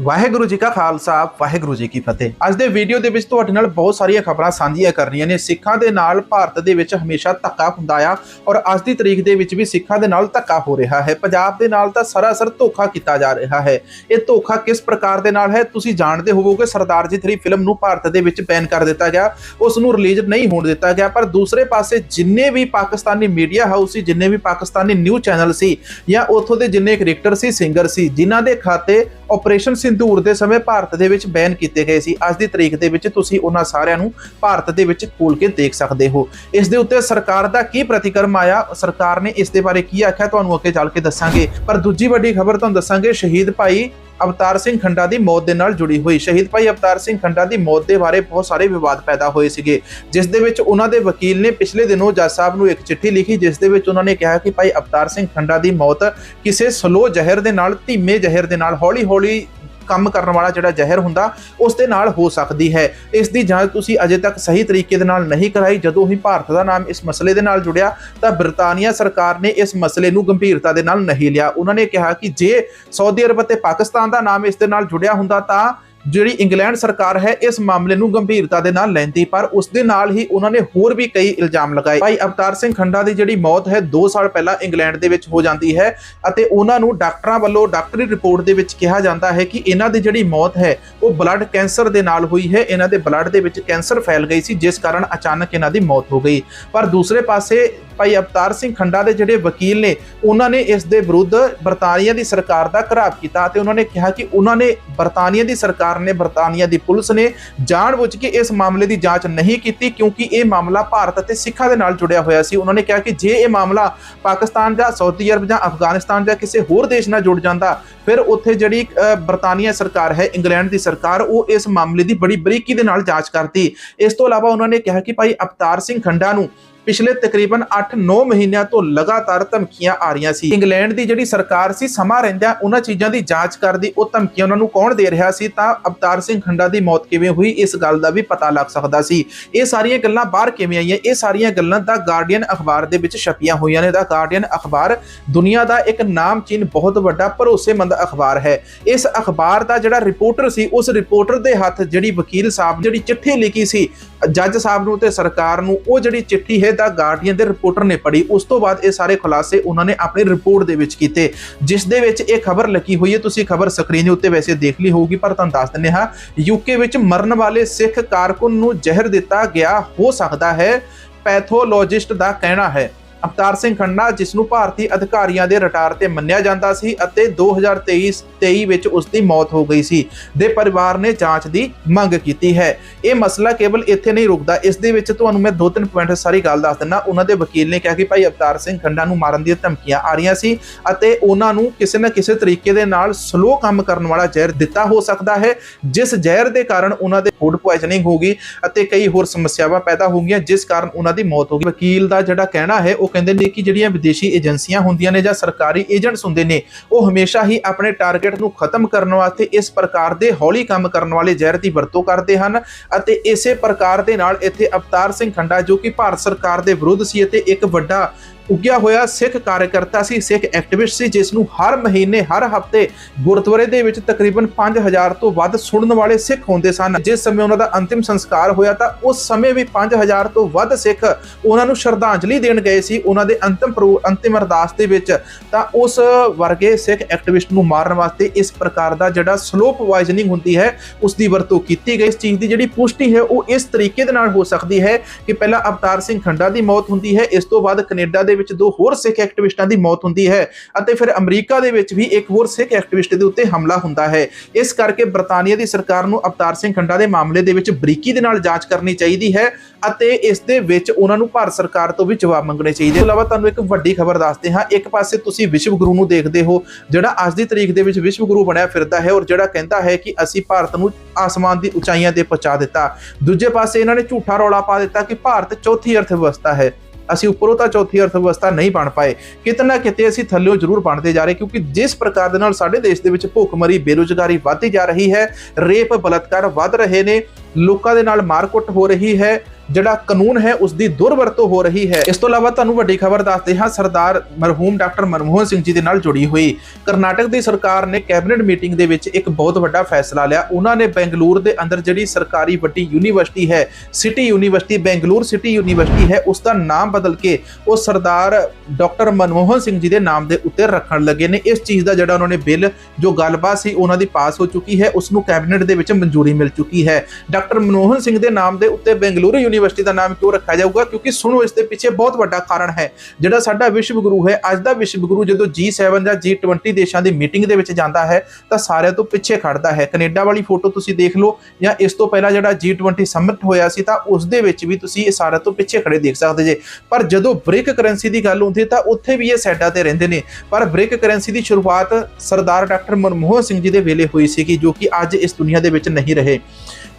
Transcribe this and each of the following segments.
ਵਾਹਿਗੁਰੂ ਜੀ ਕਾ ਖਾਲਸਾ, ਵਾਹਿਗੁਰੂ ਜੀ ਕੀ ਫਤਿਹ। ਅੱਜ ਦੇ ਵੀਡੀਓ ਦੇ ਵਿੱਚ ਤੁਹਾਡੇ ਨਾਲ ਬਹੁਤ ਸਾਰੀਆਂ ਖਬਰਾਂ ਸਾਂਝੀਆਂ ਕਰਨੀਆਂ ਨੇ। ਸਿੱਖਾਂ ਦੇ ਨਾਲ ਭਾਰਤ ਦੇ ਵਿੱਚ ਹਮੇਸ਼ਾ ਧੱਕਾ ਹੁੰਦਾ ਆ ਔਰ ਅੱਜ ਦੀ ਤਰੀਕ ਦੇ ਵਿੱਚ ਵੀ ਸਿੱਖਾਂ ਦੇ ਨਾਲ ਧੱਕਾ ਹੋ ਰਿਹਾ ਹੈ। ਪੰਜਾਬ ਦੇ ਨਾਲ ਤਾਂ ਸਰਾਸਰ ਧੋਖਾ ਕੀਤਾ ਜਾ ਰਿਹਾ ਹੈ। ਇਹ ਧੋਖਾ ਕਿਸ ਪ੍ਰਕਾਰ ਦੇ ਨਾਲ ਹੈ? ਤੁਸੀਂ ਜਾਣਦੇ ਹੋਵੋਗੇ, ਸਰਦਾਰ ਜੀ 3 ਫਿਲਮ ਨੂੰ ਭਾਰਤ ਦੇ ਵਿੱਚ ਬੈਨ ਕਰ ਦਿੱਤਾ ਗਿਆ। ਉਸ ਨੂੰ ਰਿਲੀਜ਼ ਨਹੀਂ ਹੋਣ ਦਿੱਤਾ ਗਿਆ, ਪਰ ਦੂਸਰੇ ਪਾਸੇ ਜਿੰਨੇ ਵੀ ਪਾਕਿਸਤਾਨੀ ਮੀਡੀਆ ਹਾਊਸ ਸੀ, ਜਿੰਨੇ ਵੀ ਪਾਕਿਸਤਾਨੀ ਨਿਊਜ਼ ਚੈਨਲ ਸੀ ਜਾਂ ਉੱਥੋਂ ਦੇ ਜਿੰਨੇ ਕ੍ਰਿਕਟਰ ਸੀ ਸਿੰਗਰ ਸੀ, ਜਿਨ੍ਹਾਂ ਦੇ ਖਾਤੇ ਆਪਰੇਸ਼ਨ ਸਿੰਧੂਰ ਦੇ ਸਮੇਂ ਭਾਰਤ ਦੇ ਵਿੱਚ ਬੈਨ ਕੀਤੇ ਗਏ ਸੀ। ਅੱਜ ਦੀ ਤਰੀਕ ਦੇ ਵਿੱਚ ਤੁਸੀਂ ਉਹਨਾਂ ਸਾਰਿਆਂ ਨੂੰ ਭਾਰਤ ਦੇ ਵਿੱਚ ਖੋਲ ਕੇ ਦੇਖ ਸਕਦੇ ਹੋ। ਇਸ ਦੇ ਉੱਤੇ ਸਰਕਾਰ ਦਾ ਕੀ ਪ੍ਰਤੀਕਰਮ ਆਇਆ? ਸਰਕਾਰ ਨੇ ਇਸ ਦੇ ਬਾਰੇ ਕੀ ਆਖਿਆ? ਤੁਹਾਨੂੰ ਅੱਗੇ ਚੱਲ ਕੇ ਦੱਸਾਂਗੇ। ਪਰ ਦੂਜੀ ਵੱਡੀ ਖਬਰ ਤੁਹਾਨੂੰ ਦੱਸਾਂਗੇ, ਸ਼ਹੀਦ ਭਾਈ ਅਵਤਾਰ ਸਿੰਘ ਖੰਡਾ ਦੀ ਮੌਤ ਦੇ ਨਾਲ ਜੁੜੀ ਹੋਈ। ਸ਼ਹੀਦ ਭਾਈ ਅਵਤਾਰ ਸਿੰਘ ਖੰਡਾ ਦੀ ਮੌਤ ਦੇ ਬਾਰੇ ਬਹੁਤ ਸਾਰੇ ਵਿਵਾਦ ਪੈਦਾ ਹੋਏ ਸੀਗੇ। ਜਿਸ ਦੇ ਵਿੱਚ ਉਹਨਾਂ ਦੇ ਵਕੀਲ ਨੇ ਪਿਛਲੇ ਦਿਨੋਂ ਜੱਜ ਸਾਹਿਬ ਨੂੰ ਇੱਕ ਚਿੱਠੀ ਲਿਖੀ, ਜਿਸ ਦੇ ਵਿੱਚ ਉਹਨਾਂ ਨੇ ਕਿਹਾ ਕਿ ਭਾਈ ਅਵਤਾਰ ਸਿੰਘ ਖੰਡਾ ਦੀ ਮੌਤ ਕਿਸੇ ਸਲੋ ਜ਼ਹਿਰ ਦੇ ਨਾਲ, ਧੀਮੇ ਜ਼ਹਿਰ ਦੇ ਨਾਲ, ਹੌਲੀ-ਹੌਲੀ ਕੰਮ ਕਰਨ ਵਾਲਾ ਜਿਹੜਾ ਜ਼ਹਿਰ ਹੁੰਦਾ, ਉਸ ਦੇ ਨਾਲ ਹੋ ਸਕਦੀ ਹੈ। ਇਸ ਦੀ ਜਾਂਚ ਤੁਸੀਂ ਅਜੇ ਤੱਕ ਸਹੀ ਤਰੀਕੇ ਦੇ ਨਾਲ ਨਹੀਂ ਕਰਾਈ। ਜਦੋਂ ਹੀ ਭਾਰਤ ਦਾ ਨਾਮ ਇਸ ਮਸਲੇ ਦੇ ਨਾਲ ਜੁੜਿਆ, ਤਾਂ ਬ੍ਰਿਟਾਨੀਆ ਸਰਕਾਰ ਨੇ ਇਸ ਮਸਲੇ ਨੂੰ ਗੰਭੀਰਤਾ ਦੇ ਨਾਲ ਨਹੀਂ ਲਿਆ। ਉਹਨਾਂ ਨੇ ਕਿਹਾ ਕਿ ਜੇ ਸਾਊਦੀ ਅਰਬ ਅਤੇ ਪਾਕਿਸਤਾਨ ਦਾ ਨਾਮ ਇਸ ਦੇ ਨਾਲ ਜੁੜਿਆ ਹੁੰਦਾ, ਤਾਂ ਜਿਹੜੀ ਇੰਗਲੈਂਡ ਸਰਕਾਰ ਹੈ, ਇਸ ਮਾਮਲੇ ਨੂੰ ਗੰਭੀਰਤਾ ਦੇ ਨਾਲ ਲੈਂਦੀ, ਪਰ ਉਸ ਦੇ ਨਾਲ ਹੀ ਉਹਨਾਂ ਨੇ ਹੋਰ ਵੀ ਕਈ ਇਲਜ਼ਾਮ ਲਗਾਏ। ਭਾਈ ਅਵਤਾਰ ਸਿੰਘ ਖੰਡਾ ਦੀ ਜਿਹੜੀ ਮੌਤ ਹੈ 2 ਸਾਲ ਪਹਿਲਾਂ ਇੰਗਲੈਂਡ ਦੇ ਵਿੱਚ ਹੋ ਜਾਂਦੀ ਹੈ ਅਤੇ ਉਹਨਾਂ ਨੂੰ ਡਾਕਟਰਾਂ ਵੱਲੋਂ ਡਾਕਟਰੀ ਰਿਪੋਰਟ ਦੇ ਵਿੱਚ ਕਿਹਾ ਜਾਂਦਾ ਹੈ ਕਿ ਇਹਨਾਂ ਦੀ ਜਿਹੜੀ ਮੌਤ ਹੈ, ਉਹ ਬਲੱਡ ਕੈਂਸਰ ਦੇ ਨਾਲ ਹੋਈ ਹੈ। ਇਹਨਾਂ ਦੇ ਬਲੱਡ ਦੇ ਵਿੱਚ ਕੈਂਸਰ ਫੈਲ ਗਈ ਸੀ, ਜਿਸ ਕਾਰਨ ਅਚਾਨਕ ਇਹਨਾਂ ਦੀ ਮੌਤ ਹੋ ਗਈ। ਪਰ ਦੂਸਰੇ ਪਾਸੇ ਭਾਈ ਅਵਤਾਰ ਸਿੰਘ ਖੰਡਾ ਦੇ ਜਿਹੜੇ ਵਕੀਲ ਨੇ, ਉਹਨਾਂ ਨੇ ਇਸ ਦੇ ਵਿਰੁੱਧ ਬਰਤਾਨੀਆ ਦੀ ਸਰਕਾਰ ਦਾ ਘਰਾਵ ਕੀਤਾ ਤੇ ਉਹਨਾਂ ਨੇ ਕਿਹਾ ਕਿ ਉਹਨਾਂ ਨੇ ਬਰਤਾਨੀਆ ਦੀ ਸਰਕਾਰ ਨੇ ਬਰਤਾਨੀਆ ਦੀ ਪੁਲਿਸ ਨੇ ਜਾਣਬੁੱਝ ਕੇ ਇਸ ਮਾਮਲੇ ਦੀ ਜਾਂਚ ਨਹੀਂ ਕੀਤੀ ਕਿਉਂਕਿ ਇਹ ਮਾਮਲਾ ਭਾਰਤ ਅਤੇ ਸਿੱਖਾਂ ਦੇ ਨਾਲ ਜੁੜਿਆ ਹੋਇਆ ਸੀ। ਉਹਨਾਂ ਨੇ ਕਿਹਾ ਕਿ ਜੇ ਇਹ ਮਾਮਲਾ ਪਾਕਿਸਤਾਨ ਜਾਂ ਸਾਊਦੀ ਅਰਬ ਜਾਂ ਅਫਗਾਨਿਸਤਾਨ ਜਾਂ ਕਿਸੇ ਹੋਰ ਦੇਸ਼ ਨਾਲ ਜੁੜ ਜਾਂਦਾ ਫਿਰ ਉੱਥੇ ਜਿਹੜੀ ਅ, ਬਰਤਾਨੀਆ ਸਰਕਾਰ ਹੈ ਇੰਗਲੈਂਡ ਦੀ ਸਰਕਾਰ ਉਹ ਇਸ ਮਾਮਲੇ ਦੀ ਬੜੀ ਬਰੀਕੀ ਦੇ ਨਾਲ ਜਾਂਚ ਕਰਦੀ। ਇਸ ਤੋਂ ਇਲਾਵਾ ਉਹਨਾਂ ਨੇ ਕਿਹਾ ਕਿ ਭਾਈ ਅਵਤਾਰ ਸਿੰਘ ਖੰਡਾ ਨੂੰ ਪਿਛਲੇ ਤਕਰੀਬਨ 8-9 ਮਹੀਨਿਆਂ ਤੋਂ ਲਗਾਤਾਰ ਧਮਕੀਆਂ ਆ ਰਹੀਆਂ ਸੀ। ਇੰਗਲੈਂਡ ਦੀ ਜਿਹੜੀ ਸਰਕਾਰ ਸੀ, ਸਮਾਂ ਰਹਿੰਦਿਆਂ ਉਹਨਾਂ ਚੀਜ਼ਾਂ ਦੀ ਜਾਂਚ ਕਰਦੀ, ਉਹ ਧਮਕੀਆਂ ਉਹਨਾਂ ਨੂੰ ਕੌਣ ਦੇ ਰਿਹਾ ਸੀ, ਤਾਂ ਅਵਤਾਰ ਸਿੰਘ ਖੰਡਾ ਦੀ ਮੌਤ ਕਿਵੇਂ ਹੋਈ, ਇਸ ਗੱਲ ਦਾ ਵੀ ਪਤਾ ਲੱਗ ਸਕਦਾ ਸੀ। ਇਹ ਸਾਰੀਆਂ ਗੱਲਾਂ ਬਾਹਰ ਕਿਵੇਂ ਆਈਆਂ, ਇਹ ਸਾਰੀਆਂ ਗੱਲਾਂ ਦਾ ਗਾਰਡੀਅਨ ਅਖਬਾਰ ਦੇ ਵਿੱਚ ਛਪੀਆਂ ਹੋਈਆਂ ਨੇ। ਦਾ ਗਾਰਡੀਅਨ ਅਖਬਾਰ ਦੁਨੀਆ ਦਾ ਇੱਕ ਨਾਮਚੀਨ, ਬਹੁਤ ਵੱਡਾ, ਭਰੋਸੇਮੰਦ ਅਖਬਾਰ ਹੈ। ਇਸ ਅਖਬਾਰ ਦਾ ਜਿਹੜਾ ਰਿਪੋਰਟਰ ਸੀ, ਉਸ ਰਿਪੋਰਟਰ ਦੇ ਹੱਥ ਜਿਹੜੀ ਵਕੀਲ ਸਾਹਿਬ, ਜਿਹੜੀ ਚਿੱਠੀ ਲਿਖੀ ਸੀ ਜੱਜ ਸਾਹਿਬ ਨੂੰ ਤੇ ਸਰਕਾਰ ਨੂੰ ਉਹ ਜਿਹੜੀ ਚਿੱਠੀ ਹੈ ਦਾ ਗਾਰਡੀਅਨ ਦੇ ਰਿਪੋਰਟਰ ਨੇ ਪੜ੍ਹੀ, ਉਸ ਤੋਂ ਬਾਅਦ ਇਹ ਸਾਰੇ ਖੁਲਾਸੇ ਉਹਨਾਂ ਨੇ ਆਪਣੀ ਰਿਪੋਰਟ ਦੇ ਵਿੱਚ ਕੀਤੇ, ਜਿਸ ਦੇ ਵਿੱਚ ਇਹ ਖਬਰ ਲੱਗੀ ਹੋਈ ਹੈ, ਤੁਸੀਂ ਖਬਰ ਸਕਰੀਨ ਦੇ ਉੱਤੇ ਵੈਸੇ ਦੇਖ ਲਈ ਹੋਊਗੀ, ਪਰ ਤੁਹਾਨੂੰ ਦੱਸ ਦਿੰਨੇ ਹਾਂ ਯੂਕੇ ਵਿੱਚ ਮਰਨ ਵਾਲੇ ਸਿੱਖ ਕਾਰਕੁਨ ਨੂੰ ਜ਼ਹਿਰ ਦਿੱਤਾ ਗਿਆ, ਹੋ ਸਕਦਾ ਹੈ, ਪੈਥੋਲੋਜਿਸਟ ਦਾ ਕਹਿਣਾ ਹੈ। ਅਵਤਾਰ ਸਿੰਘ ਖੰਨਾ ਜਿਸ ਨੂੰ ਭਾਰਤੀ ਅਧਿਕਾਰੀਆਂ ਦੇ ਰਟਾਰ ਤੇ ਮੰਨਿਆ ਜਾਂਦਾ ਸੀ ਅਤੇ 2023 23 ਵਿੱਚ ਉਸ ਦੀ ਮੌਤ ਹੋ ਗਈ ਸੀ, ਦੇ ਪਰਿਵਾਰ ਨੇ ਜਾਂਚ ਦੀ ਮੰਗ ਕੀਤੀ ਹੈ। ਇਹ ਮਸਲਾ ਕੇਵਲ ਇੱਥੇ ਨਹੀਂ ਰੁਕਦਾ, ਇਸ ਦੇ ਵਿੱਚ ਤੁਹਾਨੂੰ ਮੈਂ ਦੋ ਤਿੰਨ ਪੁਆਇੰਟ ਸਾਰੀ ਗੱਲ ਦੱਸ ਦਿੰਦਾ। ਉਹਨਾਂ ਦੇ ਵਕੀਲ ਨੇ ਕਿਹਾ ਕਿ ਭਾਈ ਅਵਤਾਰ ਸਿੰਘ ਖੰਡਾ ਨੂੰ ਮਾਰਨ ਦੀਆਂ ਧਮਕੀਆਂ ਆ ਰਹੀਆਂ ਸੀ ਅਤੇ ਉਹਨਾਂ ਨੂੰ ਕਿਸੇ ਨਾ ਕਿਸੇ ਤਰੀਕੇ ਦੇ ਨਾਲ ਸਲੋ ਕੰਮ ਕਰਨ ਵਾਲਾ ਜ਼ਹਿਰ ਦਿੱਤਾ ਹੋ ਸਕਦਾ ਹੈ, ਜਿਸ ਜ਼ਹਿਰ ਦੇ ਕਾਰਨ ਉਹਨਾਂ ਦੇ ਫੂਡ ਪੁਆਇਜਨਿੰਗ ਹੋ ਗਈ ਅਤੇ ਕਈ ਹੋਰ ਸਮੱਸਿਆਵਾਂ ਪੈਦਾ ਹੋ ਗਈਆਂ, ਜਿਸ ਕਾਰਨ ਉਹਨਾਂ ਦੀ ਮੌਤ ਹੋ ਗਈ। ਵਕੀਲ ਦਾ ਜਿਹੜਾ ਕਹਿਣਾ ਹੈ, ਉਹ ਕਹਿੰਦੇ ਨੇ ਕਿ ਜਿਹੜੀਆਂ ਵਿਦੇਸ਼ੀ ਏਜੰਸੀਆਂ ਹੁੰਦੀਆਂ ਨੇ ਜਾਂ ਸਰਕਾਰੀ ਏਜੰਟਸ ਹੁੰਦੇ ਨੇ, ਉਹ ਹਮੇਸ਼ਾ ਹੀ ਆਪਣੇ ਟਾਰਗੇਟ ਨੂੰ ਖਤਮ ਕਰਨ ਵਾਸਤੇ ਇਸ ਪ੍ਰਕਾਰ ਦੇ ਹੌਲੀ ਕੰਮ ਕਰਨ ਵਾਲੇ ਜ਼ਹਿਰ ਦੀ ਵਰਤੋਂ ਕਰਦੇ ਹਨ ਅਤੇ ਇਸੇ ਪ੍ਰਕਾਰ ਦੇ ਨਾਲ ਇੱਥੇ ਅਵਤਾਰ ਸਿੰਘ ਖੰਡਾ ਜੋ ਕਿ ਭਾਰਤ ਸਰਕਾਰ ਦੇ ਵਿਰੁੱਧ ਸੀ ਅਤੇ ਇੱਕ ਵੱਡਾ ਉੱਗਿਆ ਹੋਇਆ ਸਿੱਖ ਕਾਰਜਕਰਤਾ ਸੀ, ਸਿੱਖ ਐਕਟਿਵਿਸਟ ਸੀ ਜਿਸ ਨੂੰ ਹਰ ਮਹੀਨੇ, ਹਰ ਹਫ਼ਤੇ ਗੁਰਦੁਆਰੇ ਦੇ ਵਿੱਚ ਤਕਰੀਬਨ 5000 ਤੋਂ ਵੱਧ ਸੁਣਨ ਵਾਲੇ ਸਿੱਖ ਹੁੰਦੇ ਸਨ। ਜਿਸ ਸਮੇਂ ਉਹਨਾਂ ਦਾ ਅੰਤਿਮ ਸੰਸਕਾਰ ਹੋਇਆ ਤਾਂ ਉਸ ਸਮੇਂ ਵੀ 5000 ਤੋਂ ਵੱਧ ਸਿੱਖ ਉਹਨਾਂ ਨੂੰ ਸ਼ਰਧਾਂਜਲੀ ਦੇਣ ਗਏ ਸੀ, ਉਹਨਾਂ ਦੇ ਅੰਤਿਮ ਅੰਤਿਮ ਅਰਦਾਸ ਦੇ ਵਿੱਚ। ਤਾਂ ਉਸ ਵਰਗੇ ਸਿੱਖ ਐਕਟਿਵਿਸਟ ਨੂੰ ਮਾਰਨ ਵਾਸਤੇ ਇਸ ਪ੍ਰਕਾਰ ਦਾ ਜਿਹੜਾ ਸਲੋ ਪੋਇਜ਼ਨਿੰਗ ਹੁੰਦੀ ਹੈ ਉਸ ਦੀ ਵਰਤੋਂ ਕੀਤੀ ਗਈ। ਇਸ ਚੀਜ਼ ਦੀ ਜਿਹੜੀ ਪੁਸ਼ਟੀ ਹੈ, ਉਹ ਇਸ ਤਰੀਕੇ ਦੇ ਨਾਲ ਹੋ ਸਕਦੀ ਹੈ ਕਿ ਪਹਿਲਾਂ ਅਵਤਾਰ ਸਿੰਘ ਖੰਡਾ ਦੀ ਮੌਤ ਹੁੰਦੀ ਹੈ, ਇਸ ਤੋਂ ਬਾਅਦ ਕੈਨੇਡਾ ਦੇ ਵਿੱਚ ਦੋ ਹੋਰ ਸਿੱਖ ਐਕਟਿਵਿਸਟਾਂ ਦੀ ਮੌਤ ਹੁੰਦੀ ਹੈ ਅਤੇ ਫਿਰ ਅਮਰੀਕਾ ਦੇ ਵਿੱਚ ਵੀ ਇੱਕ ਹੋਰ ਸਿੱਖ ਐਕਟਿਵਿਸਟ ਦੇ ਉੱਤੇ ਹਮਲਾ ਹੁੰਦਾ ਹੈ। ਇਸ ਕਰਕੇ ਬ੍ਰਿਟਾਨੀਆ ਦੀ ਸਰਕਾਰ ਨੂੰ ਅਵਤਾਰ ਸਿੰਘ ਖੰਡਾ ਦੇ ਮਾਮਲੇ ਦੇ ਵਿੱਚ ਬਰੀਕੀ ਦੇ ਨਾਲ ਜਾਂਚ ਕਰਨੀ ਚਾਹੀਦੀ ਹੈ ਅਤੇ ਇਸ ਦੇ ਵਿੱਚ ਉਹਨਾਂ ਨੂੰ ਭਾਰਤ ਸਰਕਾਰ ਤੋਂ ਵੀ ਜਵਾਬ ਮੰਗਣੇ ਚਾਹੀਦੇ। ਇਸ ਤੋਂ ਇਲਾਵਾ ਤੁਹਾਨੂੰ ਇੱਕ ਵੱਡੀ ਖਬਰ ਦੱਸਦੇ ਹਾਂ। ਇੱਕ ਪਾਸੇ ਤੁਸੀਂ ਵਿਸ਼ਵ ਗੁਰੂ ਨੂੰ ਦੇਖਦੇ ਹੋ, ਜਿਹੜਾ ਅੱਜ ਦੀ ਤਰੀਕ ਦੇ ਵਿੱਚ ਵਿਸ਼ਵ ਗੁਰੂ ਬਣਿਆ ਫਿਰਦਾ ਹੈ ਔਰ ਜਿਹੜਾ ਕਹਿੰਦਾ ਹੈ ਕਿ ਅਸੀਂ ਭਾਰਤ ਨੂੰ ਆਸਮਾਨ ਦੀ ਉਚਾਈਆਂ ਤੇ ਪਹੁੰਚਾ ਦਿੱਤਾ। ਦੂਜੇ ਪਾਸੇ ਇਹਨਾਂ ਨੇ ਝੂਠਾ ਰੌਲਾ ਪਾ ਦਿੱਤਾ ਕਿ ਭਾਰਤ ਚੌਥੀ ਅਰਥ ਵਿਵਸਥਾ ਹੈ। ਅਸੀਂ ਉੱਪਰੋਂ ਤਾਂ ਚੌਥੀ ਅਰਥ ਵਿਵਸਥਾ ਨਹੀਂ ਬਣ ਪਾਏ। ਕਿਤੇ ਨਾ ਕਿਤੇ ਅਸੀਂ ਥੱਲੇੋਂ ਜ਼ਰੂਰ ਬਣਦੇ ਜਾ ਰਹੇ ਕਿਉਂਕਿ ਜਿਸ ਪ੍ਰਕਾਰ ਦੇ ਨਾਲ ਸਾਡੇ ਦੇਸ਼ ਦੇ ਵਿੱਚ ਭੁੱਖਮਰੀ, ਬੇਰੁਜ਼ਗਾਰੀ ਵਧਦੀ ਜਾ ਰਹੀ ਹੈ, ਰੇਪ, ਬਲਤਕਾਰ ਵੱਧ ਰਹੇ ਨੇ, ਲੋਕਾਂ ਦੇ ਨਾਲ ਮਾਰਕੁੱਟ ਹੋ ਰਹੀ ਹੈ ਜਿਹੜਾ ਕਾਨੂੰਨ ਹੈ ਉਸ ਦੀ ਦੁਰਵਰਤੋਂ ਹੋ ਰਹੀ ਹੈ। ਇਸ ਤੋਂ ਇਲਾਵਾ ਤੁਹਾਨੂੰ ਵੱਡੀ ਖਬਰ ਦੱਸਦੇ ਹਾਂ, ਸਰਦਾਰ ਮਰਹੂਮ ਡਾਕਟਰ ਮਨਮੋਹਨ ਸਿੰਘ ਜੀ ਦੇ ਨਾਲ ਜੁੜੀ ਹੋਈ। ਕਰਨਾਟਕ ਦੀ ਸਰਕਾਰ ਨੇ ਕੈਬਨਿਟ ਮੀਟਿੰਗ ਦੇ ਵਿੱਚ ਇੱਕ ਬਹੁਤ ਵੱਡਾ ਫੈਸਲਾ ਲਿਆ। ਉਹਨਾਂ ਨੇ ਬੈਂਗਲੁਰੂ ਦੇ ਅੰਦਰ ਜਿਹੜੀ ਸਰਕਾਰੀ ਵੱਡੀ ਯੂਨੀਵਰਸਿਟੀ ਹੈ, city university, Bengaluru city university ਹੈ ਉਸ ਦਾ ਨਾਮ ਬਦਲ ਕੇ ਉਹ ਸਰਦਾਰ ਡਾਕਟਰ ਮਨਮੋਹਨ ਸਿੰਘ ਜੀ ਦੇ ਨਾਮ ਦੇ ਉੱਤੇ ਰੱਖਣ ਲੱਗੇ ਨੇ। ਇਸ ਚੀਜ਼ ਦਾ ਜਿਹੜਾ ਉਹਨਾਂ ਨੇ ਬਿੱਲ, ਜੋ ਗੱਲਬਾਤ ਸੀ, ਉਹਨਾਂ ਦੀ ਪਾਸ ਹੋ ਚੁੱਕੀ ਹੈ। ਉਸ ਨੂੰ ਕੈਬਨਿਟ ਦੇ ਵਿੱਚ ਮਨਜ਼ੂਰੀ ਮਿਲ ਚੁੱਕੀ ਹੈ। ਡਾਕਟਰ ਮਨਮੋਹਨ ਸਿੰਘ ਦੇ ਨਾਮ ਦੇ ਉੱਤੇ ਬੈਂਗਲੁਰੂ ਯੂਨੀਵਰਸਿਟੀ ਦਾ ਨਾਮ ਕਿਉਂ ਰੱਖਿਆ ਜਾਊਗਾ? ਕਿਉਂਕਿ ਸੁਣੋ, ਇਸ ਦੇ ਪਿੱਛੇ ਬਹੁਤ ਵੱਡਾ ਕਾਰਨ ਹੈ। ਜਿਹੜਾ ਸਾਡਾ ਵਿਸ਼ਵ ਗੁਰੂ ਹੈ, ਅੱਜ ਦਾ ਵਿਸ਼ਵ ਗੁਰੂ ਜਦੋਂ G7 ਜਾਂ G20 ਦੇਸ਼ਾਂ ਦੀ ਮੀਟਿੰਗ ਦੇ ਵਿੱਚ ਜਾਂਦਾ ਹੈ, ਤਾਂ ਸਾਰਿਆਂ ਤੋਂ ਪਿੱਛੇ ਖੜਦਾ ਹੈ। ਕੈਨੇਡਾ ਵਾਲੀ ਫੋਟੋ ਤੁਸੀਂ ਦੇਖ ਲਓ, ਜਾਂ ਇਸ ਤੋਂ ਪਹਿਲਾਂ ਜਿਹੜਾ G20 ਸਮਿਟ ਹੋਇਆ ਸੀ, ਤਾਂ ਉਸ ਦੇ ਵਿੱਚ ਵੀ ਤੁਸੀਂ ਇਹ ਸਾਰਿਆਂ ਤੋਂ ਪਿੱਛੇ ਖੜੇ ਦੇਖ ਸਕਦੇ ਜੇ। ਪਰ ਜਦੋਂ ਬ੍ਰਿਕ ਕਰੰਸੀ ਦੀ ਗੱਲ ਹੁੰਦੀ, ਤਾਂ ਉੱਥੇ ਵੀ ਇਹ ਸਾਈਡਾਂ ਤੇ ਰਹਿੰਦੇ ਨੇ। ਪਰ ਬ੍ਰਿਕ ਕਰੰਸੀ ਦੀ ਸ਼ੁਰੂਆਤ ਸਰਦਾਰ ਡਾਕਟਰ ਮਨਮੋਹਨ ਸਿੰਘ ਜੀ ਦੇ ਵੇਲੇ ਹੋਈ ਸੀ ਜੋ ਕਿ ਅੱਜ ਇਸ ਦੁਨੀਆ ਦੇ ਵਿੱਚ ਨਹੀਂ ਰਹੇ।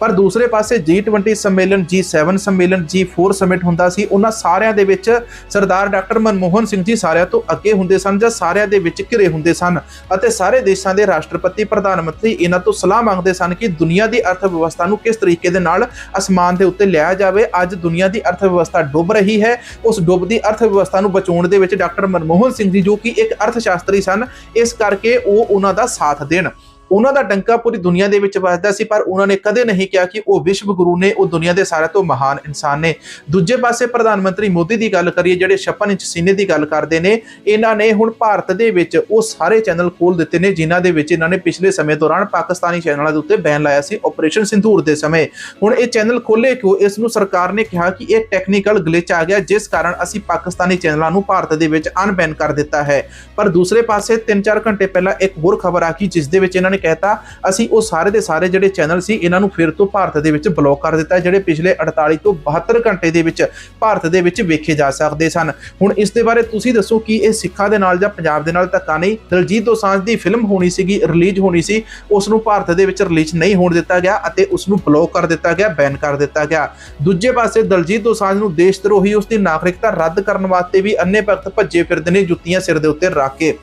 ਪਰ ਦੂਸਰੇ ਪਾਸੇ G20 ਸੰਮੇਲਨ G7 ਸੰਮੇਲਨ G4 ਸਮਿਟ ਹੁੰਦਾ ਸੀ। ਉਹਨਾਂ ਸਾਰਿਆਂ ਦੇ ਵਿੱਚ ਸਰਦਾਰ ਡਾਕਟਰ ਮਨਮੋਹਨ ਸਿੰਘ ਜੀ ਸਾਰਿਆਂ ਤੋਂ ਅੱਗੇ ਹੁੰਦੇ ਸਨ ਜਾਂ ਸਾਰਿਆਂ ਦੇ ਵਿੱਚ ਘਿਰੇ ਹੁੰਦੇ ਸਨ ਅਤੇ ਸਾਰੇ ਦੇਸ਼ਾਂ ਦੇ ਰਾਸ਼ਟਰਪਤੀ, ਪ੍ਰਧਾਨ ਮੰਤਰੀ ਇਹਨਾਂ ਤੋਂ ਸਲਾਹ ਮੰਗਦੇ ਸਨ ਕਿ ਦੁਨੀਆ ਦੀ ਅਰਥ ਵਿਵਸਥਾ ਨੂੰ ਕਿਸ ਤਰੀਕੇ ਦੇ ਨਾਲ ਅਸਮਾਨ ਦੇ ਉੱਤੇ ਲਿਆ ਜਾਵੇ। ਅੱਜ ਦੁਨੀਆ ਦੀ ਅਰਥ ਵਿਵਸਥਾ ਡੁੱਬ ਰਹੀ ਹੈ। ਉਸ ਡੁੱਬਦੀ ਅਰਥ ਵਿਵਸਥਾ ਨੂੰ ਬਚਾਉਣ ਦੇ ਵਿੱਚ ਡਾਕਟਰ ਮਨਮੋਹਨ ਸਿੰਘ ਜੀ ਜੋ ਕਿ ਇੱਕ ਅਰਥ ਸ਼ਾਸਤਰੀ ਸਨ, ਇਸ ਕਰਕੇ ਉਹ ਉਹਨਾਂ ਦਾ ਸਾਥ ਦੇਣ। ਉਹਨਾਂ ਦਾ ਡੰਕਾ ਪੂਰੀ ਦੁਨੀਆ ਦੇ ਵਿੱਚ ਵੱਜਦਾ ਸੀ, ਪਰ ਉਹਨਾਂ ਨੇ ਕਦੇ ਨਹੀਂ ਕਿਹਾ ਕਿ ਉਹ ਵਿਸ਼ਵ ਗੁਰੂ ਨੇ, ਉਹ ਦੁਨੀਆ ਦੇ ਸਾਰਿਆਂ ਤੋਂ ਮਹਾਨ ਇਨਸਾਨ ਨੇ। ਦੂਜੇ ਪਾਸੇ ਪ੍ਰਧਾਨ ਮੰਤਰੀ ਮੋਦੀ ਦੀ ਗੱਲ ਕਰੀਏ, ਜਿਹੜੇ 56 ਇੰਚ ਸੀਨੇ ਦੀ ਗੱਲ ਕਰਦੇ ਨੇ, ਇਹਨਾਂ ਨੇ ਹੁਣ ਭਾਰਤ ਦੇ ਵਿੱਚ ਉਹ ਸਾਰੇ ਚੈਨਲ ਖੋਲ ਦਿੱਤੇ ਨੇ, ਜਿਨ੍ਹਾਂ ਦੇ ਵਿੱਚ ਇਹਨਾਂ ਨੇ ਪਿਛਲੇ ਸਮੇਂ ਦੌਰਾਨ ਪਾਕਿਸਤਾਨੀ ਚੈਨਲਾਂ ਦੇ ਉੱਤੇ ਬੈਨ ਲਾਇਆ ਸੀ ਆਪਰੇਸ਼ਨ ਸਿੰਧੂਰ ਦੇ ਸਮੇਂ। ਹੁਣ ਇਹ ਚੈਨਲ ਖੋਲੇ ਕਿਉਂ? ਇਸ ਨੂੰ ਸਰਕਾਰ ਨੇ ਕਿਹਾ ਕਿ ਇਹ ਟੈਕਨੀਕਲ ਗਲਿਚ ਆ ਗਿਆ, ਜਿਸ ਕਾਰਨ ਅਸੀਂ ਪਾਕਿਸਤਾਨੀ ਚੈਨਲਾਂ ਨੂੰ ਭਾਰਤ ਦੇ ਵਿੱਚ ਅਨਬੈਨ ਕਰ ਦਿੱਤਾ ਹੈ। ਪਰ ਦੂਸਰੇ ਪਾਸੇ 3-4 ਘੰਟੇ ਪਹਿਲਾਂ ਇੱਕ ਹੋਰ ਖਬਰ ਆ ਗਈ, ਜਿਸ ਦੇ ਵਿੱਚ ਇਹਨਾਂ ਨੇ ਕਹਿਤਾ, ਅਸੀਂ ਉਹ ਸਾਰੇ ਦੇ ਸਾਰੇ ਜਿਹੜੇ ਚੈਨਲ ਸੀ, ਇਹਨਾਂ ਨੂੰ ਫਿਰ ਤੋਂ ਭਾਰਤ ਦੇ ਵਿੱਚ ਬਲੌਕ ਕਰ ਦਿੱਤਾ ਜਿਹੜੇ ਪਿਛਲੇ 48 ਤੋਂ 72 ਘੰਟੇ ਦੇ ਵਿੱਚ ਭਾਰਤ ਦੇ ਵਿੱਚ ਵੇਖੇ ਜਾ ਸਕਦੇ ਸਨ। ਹੁਣ ਇਸ ਦੇ ਬਾਰੇ ਤੁਸੀਂ ਦੱਸੋ ਕਿ ਇਹ ਸਿੱਖਾਂ ਦੇ ਨਾਲ ਜਾਂ ਪੰਜਾਬ ਦੇ ਨਾਲ ਧੱਕਾ ਨਹੀਂ, ਦਲਜੀਤ ਦੋਸਾਂਝ ਦੀ ਫਿਲਮ ਹੋਣੀ ਸੀਗੀ ਰਿਲੀਜ਼ ਹੋਣੀ ਸੀ, ਉਸ ਨੂੰ ਭਾਰਤ ਦੇ ਵਿੱਚ ਰਿਲੀਜ਼ ਨਹੀਂ ਹੋਣ ਦਿੱਤਾ ਗਿਆ ਅਤੇ ਉਸ ਨੂੰ ਬਲੌਕ ਕਰ ਦਿੱਤਾ ਗਿਆ ਬੈਨ ਕਰ ਦਿੱਤਾ ਗਿਆ। ਦੂਜੇ ਪਾਸੇ ਦਲਜੀਤ ਦੋਸਾਂਝ ਨੂੰ ਦੇਸ਼ ਧਰੋਹੀ ਉਸ ਦੀ ਨਾਗਰਿਕਤਾ ਰੱਦ ਕਰਨ ਵਾਸਤੇ ਵੀ ਅੰਨੇ ਭਗਤ ਭੱਜੇ ਫਿਰਦੇ ਨੇ, ਜੁੱਤੀਆਂ ਸਿਰ ਦੇ ਉੱਤੇ ਰੱਖ ਕੇ।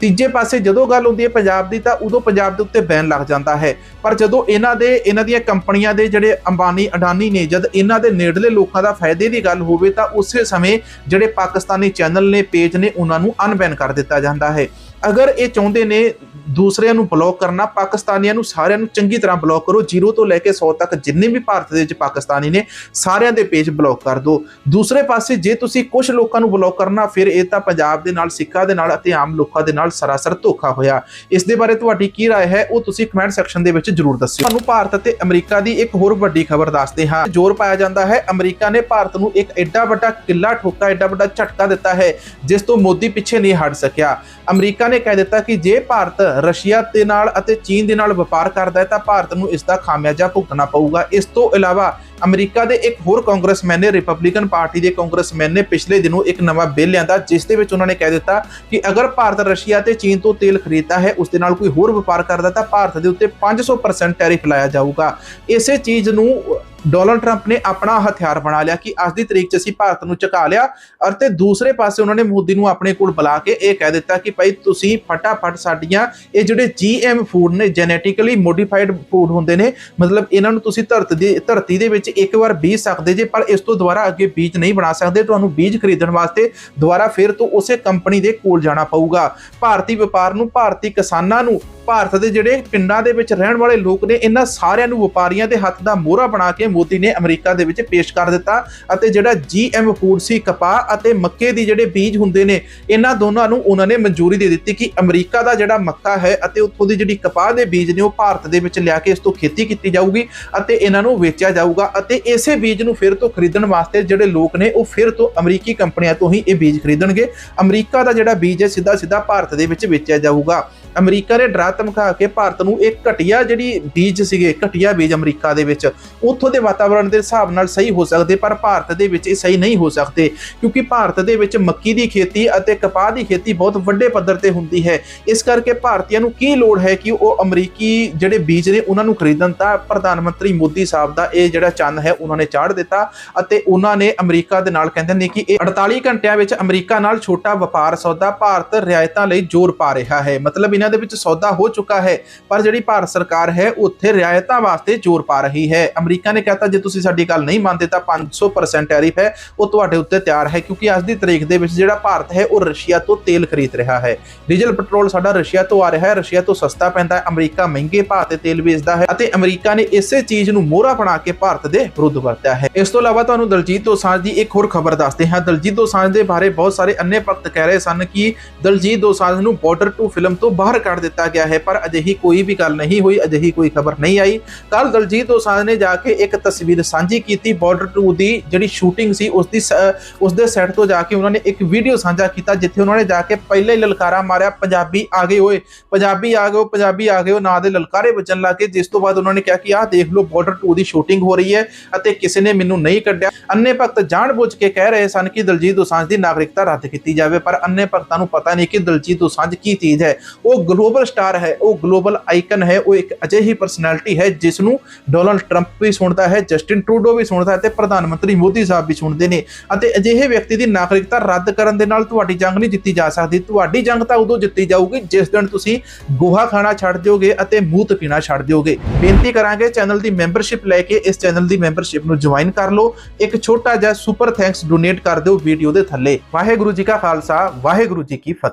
ਤੀਜੇ ਪਾਸੇ ਜਦੋਂ ਗੱਲ ਹੁੰਦੀ ਹੈ ਪੰਜਾਬ ਦੀ, ਤਾਂ ਉਦੋਂ ਪੰਜਾਬ ਦੇ ਉੱਤੇ ਬੈਨ ਲੱਗ ਜਾਂਦਾ ਹੈ। ਪਰ ਜਦੋਂ ਇਹਨਾਂ ਦੇ, ਇਹਨਾਂ ਦੀਆਂ ਕੰਪਨੀਆਂ ਦੇ ਜਿਹੜੇ ਅੰਬਾਨੀ, ਅਡਾਨੀ ਨੇ, ਜਦ ਇਹਨਾਂ ਦੇ ਨੇੜਲੇ ਲੋਕਾਂ ਦਾ ਫਾਇਦੇ ਦੀ ਗੱਲ ਹੋਵੇ, ਤਾਂ ਉਸੇ ਸਮੇਂ ਜਿਹੜੇ ਪਾਕਿਸਤਾਨੀ ਚੈਨਲ ਨੇ, ਪੇਜ ਨੇ, ਉਹਨਾਂ ਨੂੰ ਅਨਬੈਨ ਕਰ ਦਿੱਤਾ ਜਾਂਦਾ ਹੈ। ਅਗਰ ਇਹ ਚਾਹੁੰਦੇ ਨੇ ਦੂਸਰਿਆਂ ਨੂੰ ਬਲੌਕ ਕਰਨਾ ਪਾਕਿਸਤਾਨੀਆਂ ਨੂੰ ਸਾਰਿਆਂ ਨੂੰ ਚੰਗੀ ਤਰ੍ਹਾਂ ਬਲੌਕ ਕਰੋ 0 ਤੋਂ ਲੈ ਕੇ 100 ਤੱਕ ਜਿੰਨੇ ਵੀ ਭਾਰਤ ਦੇ ਵਿੱਚ ਪਾਕਿਸਤਾਨੀ ਨੇ ਸਾਰਿਆਂ ਦੇ ਪੇਜ ਬਲੌਕ ਕਰ ਦਿਓ ਦੂਸਰੇ ਪਾਸੇ ਜੇ ਤੁਸੀਂ ਕੁਝ ਲੋਕਾਂ ਨੂੰ ਬਲੌਕ ਕਰਨਾ ਫਿਰ ਇਹ ਤਾਂ ਪੰਜਾਬ ਦੇ ਨਾਲ ਸਿੱਖਾਂ ਦੇ ਨਾਲ ਅਤੇ ਆਮ ਲੋਕਾਂ ਦੇ ਨਾਲ ਸਰਾਸਰ ਧੋਖਾ ਹੋਇਆ ਇਸ ਦੇ ਬਾਰੇ ਤੁਹਾਡੀ ਕੀ رائے ਹੈ ਉਹ ਤੁਸੀਂ ਕਮੈਂਟ ਸੈਕਸ਼ਨ ਦੇ ਵਿੱਚ ਜਰੂਰ ਦੱਸਿਓ ਤੁਹਾਨੂੰ ਭਾਰਤ ਅਤੇ ਅਮਰੀਕਾ ਦੀ ਇੱਕ ਹੋਰ ਵੱਡੀ ਖਬਰ ਦੱਸਦੇ ਹਾਂ ਜ਼ੋਰ ਪਾਇਆ ਜਾਂਦਾ ਹੈ ਅਮਰੀਕਾ ਨੇ ਭਾਰਤ ਨੂੰ ਇੱਕ ਐਡਾ ਵੱਡਾ ਕਿੱਲਾ ਠੋਕਾ ਐਡਾ ਵੱਡਾ ਝਟਕਾ ਦਿੱਤਾ ਹੈ ਜਿਸ ਤੋਂ ਮੋਦੀ ਪਿੱਛੇ ਨਹੀਂ ਹਟ ਸਕਿਆ ਅਮਰੀਕਾ ਨੇ ਕਹਿ ਦਿੱਤਾ ਕਿ ਜੇ ਭਾਰਤ ਰਸ਼ੀਆ ਦੇ ਨਾਲ ਅਤੇ ਚੀਨ ਦੇ ਨਾਲ ਵਪਾਰ ਕਰਦਾ ਹੈ ਤਾਂ ਭਾਰਤ ਨੂੰ ਇਸ ਦਾ ਖਾਮਿਆਜਾ ਭੁਗਤਣਾ ਪਊਗਾ। ਇਸ ਤੋਂ ਇਲਾਵਾ ਅਮਰੀਕਾ ਦੇ ਇੱਕ ਹੋਰ ਕਾਂਗਰਸਮੈਨ ਨੇ ਰਿਪਬਲਿਕਨ ਪਾਰਟੀ ਦੇ ਕਾਂਗਰਸਮੈਨ ਨੇ ਪਿਛਲੇ ਦਿਨੋਂ ਇੱਕ ਨਵਾਂ ਬਿੱਲ ਲਿਆਂਦਾ, ਜਿਸ ਦੇ ਵਿੱਚ ਉਹਨਾਂ ਨੇ ਕਹਿ ਦਿੱਤਾ ਕਿ ਅਗਰ ਭਾਰਤ ਰਸ਼ੀਆ ਤੇ ਚੀਨ ਤੋਂ ਤੇਲ ਖਰੀਦਦਾ ਹੈ, ਉਸ ਦੇ ਨਾਲ ਕੋਈ ਹੋਰ ਵਪਾਰ ਕਰਦਾ, ਤਾਂ ਭਾਰਤ ਦੇ ਉੱਤੇ 500% ਟੈਰਿਫ ਲਾਇਆ ਜਾਊਗਾ। ਇਸੇ ਚੀਜ਼ ਨੂੰ ਡੋਨਲਡ ਟਰੰਪ ਨੇ ਆਪਣਾ ਹਥਿਆਰ ਬਣਾ ਲਿਆ ਕਿ ਅੱਜ ਦੀ ਤਰੀਕ 'ਚ ਅਸੀਂ ਭਾਰਤ ਨੂੰ ਝੁਕਾ ਲਿਆ ਅਤੇ ਦੂਸਰੇ ਪਾਸੇ ਉਹਨਾਂ ਨੇ ਮੋਦੀ ਨੂੰ ਆਪਣੇ ਕੋਲ ਬੁਲਾ ਕੇ ਇਹ ਕਹਿ ਦਿੱਤਾ ਕਿ ਭਾਈ ਤੁਸੀਂ ਫਟਾਫਟ ਸਾਡੀਆਂ ਇਹ ਜਿਹੜੇ ਜੀਐਮ ਫੂਡ ਨੇ ਜੈਨੇਟਿਕਲੀ ਮੋਡੀਫਾਈਡ ਫੂਡ ਹੁੰਦੇ ਨੇ, ਮਤਲਬ ਇਹਨਾਂ ਨੂੰ ਤੁਸੀਂ ਧਰਤੀ ਦੀ, ਧਰਤੀ ਦੇ ਵਿੱਚ ਇੱਕ ਵਾਰ ਬੀਜ ਸਕਦੇ ਜੇ, ਪਰ ਇਸ ਤੋਂ ਦੁਬਾਰਾ ਅੱਗੇ ਬੀਜ ਨਹੀਂ ਬਣਾ ਸਕਦੇ, ਤੁਹਾਨੂੰ ਬੀਜ ਖਰੀਦਣ ਵਾਸਤੇ ਦੁਬਾਰਾ ਫਿਰ ਤੋਂ ਉਸੇ ਕੰਪਨੀ ਦੇ ਕੋਲ ਜਾਣਾ ਪਊਗਾ। ਭਾਰਤੀ ਵਪਾਰ ਨੂੰ, ਭਾਰਤੀ ਕਿਸਾਨਾਂ ਨੂੰ, ਭਾਰਤ ਦੇ ਜਿਹੜੇ ਪਿੰਡਾਂ ਦੇ ਵਿੱਚ ਰਹਿਣ ਵਾਲੇ ਲੋਕ ਨੇ, ਇਹਨਾਂ ਸਾਰਿਆਂ ਨੂੰ ਵਪਾਰੀਆਂ ਦੇ ਹੱਥ ਦਾ ਮੋਹਰਾ ਬਣਾ ਕੇ ਮੋਦੀ ਨੇ ਅਮਰੀਕਾ ਦੇ ਵਿੱਚ ਪੇਸ਼ ਕਰ ਦਿੱਤਾ ਅਤੇ ਜਿਹੜਾ ਜੀਐਮ ਫੂਡ ਸੀ, ਕਪਾਹ ਅਤੇ ਮੱਕੇ ਦੀ ਜਿਹੜੇ ਬੀਜ ਹੁੰਦੇ ਨੇ, ਇਹਨਾਂ ਦੋਨਾਂ ਨੂੰ ਉਹਨਾਂ ਨੇ ਮਨਜ਼ੂਰੀ ਦੇ ਦਿੱਤੀ ਕਿ ਅਮਰੀਕਾ ਦਾ ਜਿਹੜਾ ਮੱਕਾ ਹੈ ਅਤੇ ਉੱਥੋਂ ਦੀ ਜਿਹੜੀ ਕਪਾਹ ਦੇ ਬੀਜ ਨੇ, ਉਹ ਭਾਰਤ ਦੇ ਵਿੱਚ ਲਿਆ ਕੇ ਇਸ ਤੋਂ ਖੇਤੀ ਕੀਤੀ ਜਾਊਗੀ ਅਤੇ ਇਹਨਾਂ ਨੂੰ ਵੇਚਿਆ ਜਾਊਗਾ। ਅਤੇ ਇਸੇ ਬੀਜ ਨੂੰ ਫਿਰ ਤੋਂ ਖਰੀਦਣ ਵਾਸਤੇ ਜਿਹੜੇ ਲੋਕ ਨੇ, ਉਹ ਫਿਰ ਤੋਂ ਅਮਰੀਕੀ ਕੰਪਨੀਆਂ ਤੋਂ ਹੀ ਇਹ ਬੀਜ ਖਰੀਦਣਗੇ। ਅਮਰੀਕਾ ਦਾ ਜਿਹੜਾ ਬੀਜ ਹੈ ਸਿੱਧਾ ਸਿੱਧਾ ਭਾਰਤ ਦੇ ਵਿੱਚ ਵੇਚਿਆ ਜਾਊਗਾ। ਅਮਰੀਕਾ ਨੇ ਡਰਾ ਧਮਕਾ ਕੇ ਭਾਰਤ ਨੂੰ ਇਹ ਘਟੀਆ ਜਿਹੜੀ ਬੀਜ ਸੀਗੇ, ਘਟੀਆ ਬੀਜ ਅਮਰੀਕਾ ਦੇ ਵਿੱਚ, ਉੱਥੋਂ ਦੇ ਵਾਤਾਵਰਣ ਦੇ ਹਿਸਾਬ ਨਾਲ ਸਹੀ ਹੋ ਸਕਦੇ, ਪਰ ਭਾਰਤ ਦੇ ਵਿੱਚ ਇਹ ਸਹੀ ਨਹੀਂ ਹੋ ਸਕਦੇ, ਕਿਉਂਕਿ ਭਾਰਤ ਦੇ ਵਿੱਚ ਮੱਕੀ ਦੀ ਖੇਤੀ ਅਤੇ ਕਪਾਹ ਦੀ ਖੇਤੀ ਬਹੁਤ ਵੱਡੇ ਪੱਧਰ ਤੇ ਹੁੰਦੀ ਹੈ। ਇਸ ਕਰਕੇ ਭਾਰਤੀਆਂ ਨੂੰ ਕੀ ਲੋੜ ਹੈ ਕਿ ਉਹ ਅਮਰੀਕੀ ਜਿਹੜੇ ਬੀਜ ਨੇ, ਉਹਨਾਂ ਨੂੰ ਖਰੀਦਣ? ਤਾਂ ਪ੍ਰਧਾਨ ਮੰਤਰੀ ਮੋਦੀ ਸਾਹਿਬ ਦਾ ਇਹ ਜਿਹੜਾ ਚੰਨ ਹੈ, ਉਹਨਾਂ ਨੇ ਚਾੜ ਦਿੱਤਾ ਅਤੇ ਉਹਨਾਂ ਨੇ ਅਮਰੀਕਾ ਦੇ ਨਾਲ ਕਹਿੰਦੇ ਨੇ ਕਿ ਇਹ 48 ਘੰਟਿਆਂ ਵਿੱਚ ਅਮਰੀਕਾ ਨਾਲ ਛੋਟਾ ਵਪਾਰ ਸੌਦਾ, ਭਾਰਤ ਰਿਆਇਤਾਂ ਲਈ ਜ਼ੋਰ ਪਾ ਰਿਹਾ ਹੈ। ਮਤਲਬ ਮਹੀਨਿਆਂ ਦੇ ਵਿੱਚ ਸੌਦਾ ਹੋ ਚੁੱਕਾ ਹੈ, ਪਰ ਜਿਹੜੀ ਭਾਰਤ ਸਰਕਾਰ ਹੈ, ਉੱਥੇ ਰਿਆਇਤਾਂ ਵਾਸਤੇ ਜ਼ੋਰ ਪਾ ਰਹੀ ਹੈ। ਅਮਰੀਕਾ ਨੇ ਕਹਤਾ, ਜੇ ਤੁਸੀਂ ਸਾਡੀ ਗੱਲ ਨਹੀਂ ਮੰਨਦੇ ਤਾਂ 500% ਟੈਰਿਫ ਹੈ, ਉਹ ਤੁਹਾਡੇ ਉੱਤੇ ਤਿਆਰ ਹੈ, ਕਿਉਂਕਿ ਅੱਜ ਦੀ ਤਰੀਕ ਦੇ ਵਿੱਚ ਜਿਹੜਾ ਭਾਰਤ ਹੈ, ਉਹ ਰਸ਼ੀਆ ਤੋਂ ਤੇਲ ਖਰੀਦ ਰਿਹਾ ਹੈ। ਡੀਜ਼ਲ ਪੈਟਰੋਲ ਸਾਡਾ ਰਸ਼ੀਆ ਤੋਂ ਆ ਰਿਹਾ ਹੈ, ਰਸ਼ੀਆ ਤੋਂ ਸਸਤਾ ਪੈਂਦਾ ਹੈ, ਅਮਰੀਕਾ ਮਹਿੰਗੇ ਭਾਅ ਤੇ ਤੇਲ ਵੇਚਦਾ ਹੈ ਅਤੇ ਅਮਰੀਕਾ ਨੇ ਇਸੇ ਚੀਜ਼ ਨੂੰ ਮੋਹਰਾ ਬਣਾ ਕੇ ਭਾਰਤ ਦੇ ਵਿਰੁੱਧ ਵਰਤਿਆ ਹੈ। ਇਸ ਤੋਂ ਇਲਾਵਾ ਤੁਹਾਨੂੰ ਦਲਜੀਤ ਦੋਸਾਂਝ ਦੀ ਇੱਕ ਹੋਰ ਖਬਰ ਦੱਸਦੇ ਹਾਂ। ਦਲਜੀਤ ਦੋਸਾਂਝ ਦੇ ਬਾਰੇ ਬਹੁਤ ਸਾਰੇ ਅੰਨੇ ਭਗਤ ਕਹਿ ਰਹੇ ਸਨ ਕਿ ਦਲਜੀਤ ਦੋਸਾਂਝ ਨੂੰ ਬਾਰਡਰ ਟੂ ਫਿਲਮ ਤੋਂ ਬਾਹਰ ਕੱਢ ਦਿੱਤਾ ਗਿਆ ਹੈ, ਪਰ ਅਜਿਹੀ ਕੋਈ ਵੀ ਗੱਲ ਨਹੀਂ ਹੋਈ, ਅਜਿਹੀ ਕੋਈ ਖਬਰ ਨਹੀਂ ਆਈ। ਕੱਲ ਦਲਜੀਤ ਦੋਸਾਂਝ ਨੇ ਜਾ ਕੇ ਇੱਕ ਤਸਵੀਰ ਸਾਂਝੀ ਕੀਤੀ। ਬਾਰਡਰ 2 ਦੀ ਜਿਹੜੀ ਸ਼ੂਟਿੰਗ ਸੀ, ਉਸ ਦੀ ਉਸ ਦੇ ਸੈੱਟ ਤੋਂ ਜਾ ਕੇ ਉਹਨਾਂ ਨੇ ਇੱਕ ਵੀਡੀਓ ਸਾਂਝਾ ਕੀਤਾ, ਜਿੱਥੇ ਉਹਨਾਂ ਨੇ ਜਾ ਕੇ ਪਹਿਲੇ ਲਲਕਾਰਾ ਮਾਰਿਆ, ਪੰਜਾਬੀ ਆ ਗਏ ਓਏ, ਪੰਜਾਬੀ ਆ ਗਏ ਪੰਜਾਬੀ ਆ ਗਏ ਨਾਂ ਦੇ ਲਲਕਾਰੇ ਵੱਜਣ ਲੱਗੇ ਜਿਸ ਤੋਂ ਬਾਅਦ ਉਹਨਾਂ ਨੇ ਕਿਹਾ ਕਿ ਆਹ ਦੇਖ ਲਓ ਬਾਰਡਰ 2 ਦੀ ਸ਼ੂਟਿੰਗ ਹੋ ਰਹੀ ਹੈ ਅਤੇ ਕਿਸੇ ਨੇ ਮੈਨੂੰ ਨਹੀਂ ਕੱਢਿਆ। ਅੰਨੇ ਭਗਤ ਜਾਣਬੁੱਝ ਕੇ ਕਹਿ ਰਹੇ ਸਨ ਕਿ ਦਲਜੀਤ ਦੋਸਾਂਝ ਦੀ ਨਾਗਰਿਕਤਾ ਰੱਦ ਕੀਤੀ ਜਾਵੇ, ਪਰ ਅੰਨੇ ਭਗਤਾਂ ਨੂੰ ਪਤਾ ਨਹੀਂ ਕਿ ਦਲਜੀਤ ਦੋਸਾਂਝ ਕੀ ਚੀਜ਼ ਹੈ। ਉਹ ਗਲੋਬਲ ਸਟਾਰ ਹੈ, ਉਹ ਗਲੋਬਲ ਆਈਕਨ ਹੈ, ਉਹ ਇੱਕ ਅਜਿਹੀ ਪਰਸਨੈਲਿਟੀ ਹੈ ਜਿਸ ਨੂੰ ਡੋਨਲਡ ਟਰੰਪ ਵੀ ਸੁਣਦਾ ਹੈ ਜਸਟਿਨ ਟਰੂਡੋ ਵੀ ਸੁਣਦਾ ਹੈ ਤੇ ਪ੍ਰਧਾਨ ਮੰਤਰੀ ਮੋਦੀ ਸਾਹਿਬ ਵੀ ਸੁਣਦੇ ਨੇ। ਅਤੇ ਅਜਿਹੇ ਵਿਅਕਤੀ ਦੀ ਨਾਗਰਿਕਤਾ ਰੱਦ ਕਰਨ ਦੇ ਨਾਲ ਤੁਹਾਡੀ ਜੰਗ ਨਹੀਂ ਜਿੱਤੀ ਜਾ ਸਕਦੀ। ਤੁਹਾਡੀ ਜੰਗ ਤਾਂ ਉਦੋਂ ਜਿੱਤੀ ਜਾਊਗੀ ਜਿਸ ਦਿਨ ਤੁਸੀਂ ਗੋਹਾ ਖਾਣਾ ਛੱਡ ਦਿਓਗੇ ਅਤੇ ਮੂਤ ਪੀਣਾ ਛੱਡ ਦਿਓਗੇ। ਬੇਨਤੀ ਕਰਾਂਗੇ ਚੈਨਲ ਦੀ ਮੈਂਬਰਸ਼ਿਪ ਲੈ ਕੇ ਇਸ ਚੈਨਲ ਦੀ ਮੈਂਬਰਸ਼ਿਪ ਨੂੰ ਜੁਆਇਨ ਕਰ ਲਓ। ਇੱਕ ਛੋਟਾ ਜਿਹਾ ਸੁਪਰ ਥੈਂਕਸ ਡੋਨੇਟ ਕਰ ਦਿਓ ਵੀਡੀਓ ਦੇ ਥੱਲੇ। ਵਾਹਿਗੁਰੂ ਜੀ ਕਾ ਖਾਲਸਾ, ਵਾਹਿਗੁਰੂ ਜੀ ਕੀ ਫਤਿਹ।